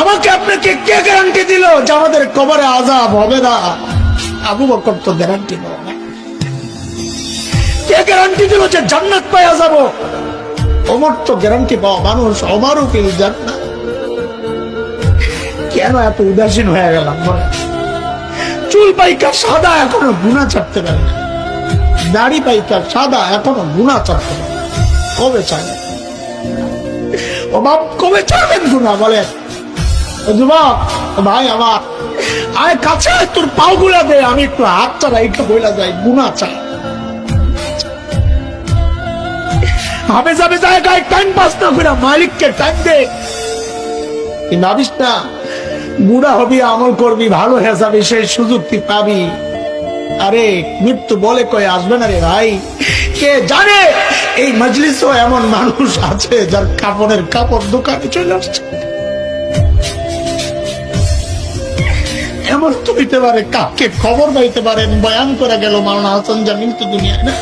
আমাকে আপনাকে কে গ্যারান্টি দিল যে আমাদের কবরে আজাব হবে না? আবু বকর তো গ্যারান্টি পাওয়া না। কে গ্যারান্টি দিল যে জান্নাত পাওয়া যাব ওমর তো গ্যারান্টি পাওয়া মানুষ, ওমারও ফিল জান্নাত? কেন এত উদাসীন হয়ে গেলাম? চুল পাইকা সাদা, এখনও গুণা চাপতে পারে না। দাড়ি পাইকা সাদা, এখনও গুণা চাপতে পারে। কবে চায় ও বাপ কবে চাবেন গুণা বলেন? ও ভাই আমার। আয় কাছে, তোর পাও গুলা দে, আমি একটু হাত চালা একটু বইলা যাই গুণা চাই হবে যাবে জায়গায় টাইম পাস না করে মালিককে টাইম দে। ভাবিস না বুড়া হবি, আমল করবি, ভালো হয়ে যাবে, সেই সুযোগ তুই পাবি। আরে, মৃত্যু বলে কয়ে আসবে না রে ভাই। কে জানে, এই মজলিসও এমন মানুষ আছে যার কাপড়ের কাপড় দোকানে চলে আসছে। এমন হইতে পারে কাকে খবর পাইতে পারেন বয়ান গেল হাসান তো দুনিয়ায় না।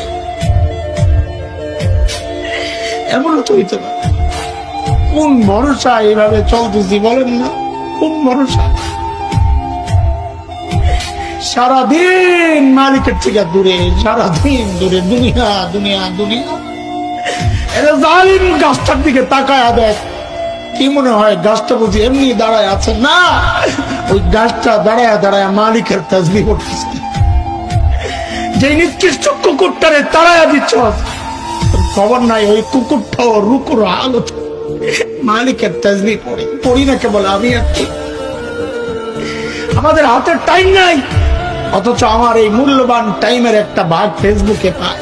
এমনও তো হইতে পারে। কোন ভরসা এইভাবে চলতেছি বলেন না? কোন ভরসা? সারাদিন মালিকের থেকে দূরে, সারাদিন দূরে, দুনিয়া দুনিয়া দুনিয়া। জালিম গাছটার দিকে তাকায় দেখ। কি মনে হয় গাছটা বুঝি এমনি দাঁড়ায় আছে? না! ওই গাছটা দাঁড়ায় দাঁড়ায় মালিকের তাজবি করতেছে যে নিকৃষ্ট কুকুরটারে তাড়ায়া দিচ্ছ খবর নাই, ওই কুকুরটাও রুকুর হালত মালিকের তাজবি পড়ি। পড়ি না কেবল আমি তুই। আমাদের হাতে টাইম নাই, অথচ আমার এই মূল্যবান টাইমের একটা ভাগ ফেসবুকে পায়।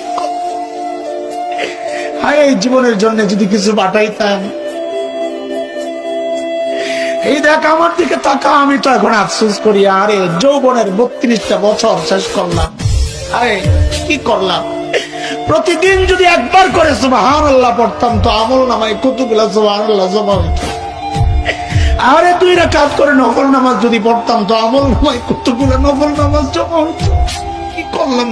এই জীবনের জন্য যদি কিছু পাঠাইতাম। এই দেখ, আমার দিকে তাকা আমি তো এখন আফসোস করি। আরে, যৌবনের বত্রিশটা বছর শেষ করলাম। আরে, কি করলাম? প্রতিদিন যদি একবার করে সুবাহান আল্লাহ পড়তাম, তো আমল নামায় সুবাহান আল্লাহ জমা হইতো আরে তুই না কাজ করে নকল নামাজ যদি পড়তাম, তো আমল নামায় কতগুলো নকল নামাজ জমা হতো কি করলাম?